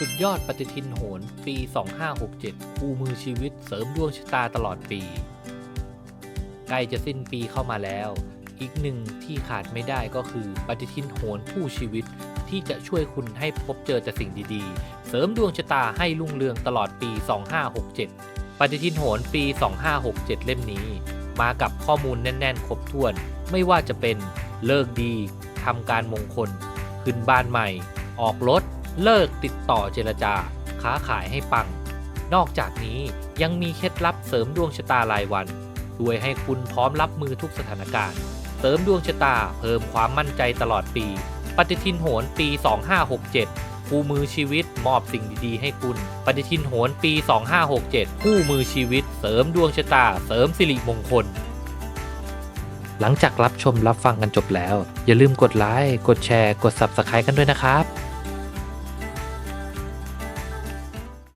สุดยอดปฏิทินโหรปี 2567คู่มือชีวิตเสริมดวงชะตาตลอดปี ใกล้จะสิ้นปีเข้ามาแล้ว อีกหนึ่งที่ขาดไม่ได้ก็คือปฏิทินโหรผู้ชีวิตที่จะช่วยคุณให้พบเจอแต่สิ่งดีๆ เสริมดวงชะตาให้รุ่งเรืองตลอดปี 2567 ปฏิทินโหรปี 2567 เล่มนี้ มากับข้อมูลแน่น ๆ ครบถ้วน ไม่ว่าจะเป็นเลิกดีทำการมงคล ขึ้นบ้านใหม่ ออกรถ เลิกติดต่อเจรจา ค้าขายให้ปัง นอกจากนี้ยังมีเคล็ดลับเสริมดวงชะตารายวันช่วยให้คุณพร้อมรับมือทุกสถานการณ์ เสริมดวงชะตาเพิ่มความมั่นใจตลอดปี ปฏิทินโหรปี 2567 คู่มือชีวิตมอบสิ่งดีๆ ให้คุณ ปฏิทินโหรปี 2567 คู่มือชีวิต เสริมดวงชะตา เสริมสิริมงคล หลังจากรับชมรับฟังกันจบแล้ว อย่าลืมกดไลค์ กดแชร์ กด Subscribe กันด้วยนะครับ